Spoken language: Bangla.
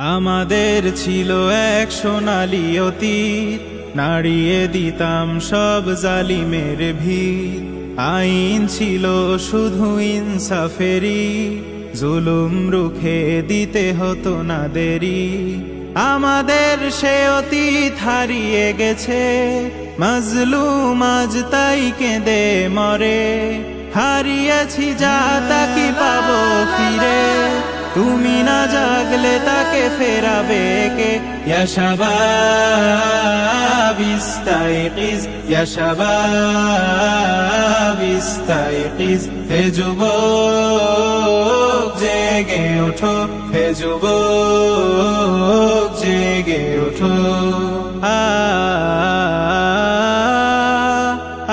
আমাদের ছিল এক সোনালি অতীত, নাড়িয়ে দিতাম সব জালিমের ভিড় আইন ছিল শুধু ইনসাফেরি জুলুম রুখে দিতে হতো না দেরি। আমাদের সে অতীত হারিয়ে গেছে, মজলুম আজ তাই কেঁদে মরে। হারিয়েছি যা তাকি তুমি না জাগলে তাকে ফেরাবে কে? ইয়াশাবাব ইস্তাইকিজ ইয়াশাবাব ইস্তাইকিজ। হে যুবক, জেগে ওঠো, হে যুবক, জেগে ওঠো। আ আ।